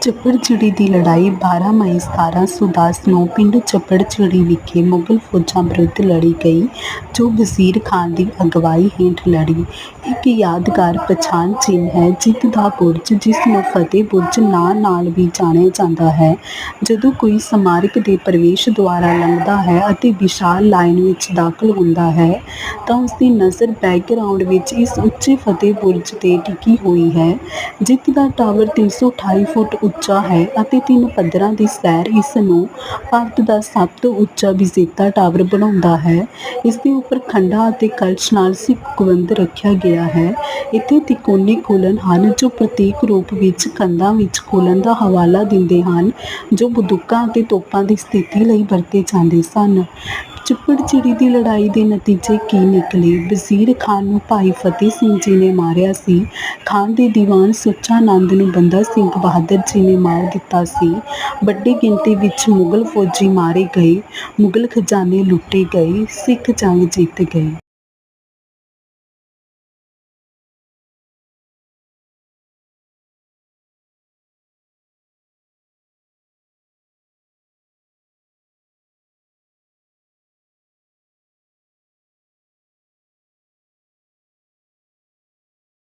ਚੱਪੜਚਿੜੀ ਦੀ ਲੜਾਈ 12 ਮਈ 1710 ਨੂੰ ਪਿੰਡ ਚੱਪੜਚਿੜੀ ਵਿਖੇ ਮੁਗਲ ਫੌਜਾਂ ਵਿਰੁੱਧ ਲੜੀ ਗਈ, ਜੋ ਵਜ਼ੀਰ ਖਾਨ ਦੀ ਅਗਵਾਈ ਹੇਠ ਲੜੀ। ਇੱਕ ਯਾਦਗਾਰ ਪਛਾਣ ਚਿੰਨ੍ਹ ਹੈ ਜਿੱਤ ਦਾ ਬੁਰਜ, ਜਿਸ ਨੂੰ ਫਤਿਹ ਬੁਰਜ ਨਾਂ ਨਾਲ ਵੀ ਜਾਣਿਆ ਜਾਂਦਾ ਹੈ। ਜਦੋਂ ਕੋਈ ਸਮਾਰਕ ਦੇ ਪ੍ਰਵੇਸ਼ ਦੁਆਰਾ ਲੰਘਦਾ ਹੈ ਅਤੇ ਵਿਸ਼ਾਲ ਲਾਈਨ ਵਿੱਚ ਦਾਖਲ ਹੁੰਦਾ ਹੈ, ਤਾਂ ਉਸ ਦੀ ਨਜ਼ਰ ਬੈਕਗ੍ਰਾਉਂਡ ਵਿੱਚ ਇਸ ਉੱਚੇ ਫਤਿਹ ਬੁਰਜ 'ਤੇ ਟਿਕੀ ਹੋਈ ਹੈ। ਜਿੱਤ ਦਾ ਟਾਵਰ 328 ਫੁੱਟ ਉੱਚਾ ਹੈ ਅਤੇ ਤਿੰਨ ਪੱਧਰਾਂ ਦੀ ਸੈਰ ਇਸ ਨੂੰ ਭਾਰਤ ਦਾ ਸਭ ਤੋਂ ਉੱਚਾ ਵਿਜੇਤਾ ਟਾਵਰ ਬਣਾਉਂਦਾ ਹੈ। ਇਸ ਦੇ ਉੱਪਰ ਖੰਡਾ ਅਤੇ ਕਲਸ਼ ਨਾਲ ਸਿੱਖ ਕੁਵੰਦ ਰੱਖਿਆ ਗਿਆ ਹੈ। ਇੱਥੇ ਤਿਕੋਣੀ ਖੋਲਣ ਹਨ, ਜੋ ਪ੍ਰਤੀਕ ਰੂਪ ਵਿੱਚ ਕੰਧਾਂ ਵਿੱਚ ਖੋਲਣ ਦਾ ਹਵਾਲਾ ਦਿੰਦੇ ਹਨ, ਜੋ ਬੰਦੂਕਾਂ ਅਤੇ ਤੋਪਾਂ ਦੀ ਸਥਿਤੀ ਲਈ ਵਰਤੇ ਜਾਂਦੇ ਸਨ। ਚੱਪੜਚਿੜੀ ਦੀ ਲੜਾਈ ਦੇ ਨਤੀਜੇ ਕੀ ਨਿਕਲੇ? ਵਜ਼ੀਰ ਖਾਨ ਨੂੰ ਭਾਈ ਫਤਿਹ ਸਿੰਘ ਜੀ ਨੇ ਮਾਰਿਆ ਸੀ। ਖਾਨ ਦੇ ਦੀਵਾਨ ਸੁੱਚਾ ਨੰਦ ਨੂੰ ਬੰਦਾ ਸਿੰਘ ਬਹਾਦਰ ਜੀ ਨੇ ਮਾਰ ਦਿੱਤਾ ਸੀ। ਵੱਡੀ ਗਿਣਤੀ ਵਿੱਚ ਮੁਗਲ ਫੌਜੀ ਮਾਰੇ ਗਏ। ਮੁਗਲ ਖਜ਼ਾਨੇ ਲੁੱਟੇ ਗਏ। ਸਿੱਖ ਜੰਗ ਜਿੱਤ ਗਏ।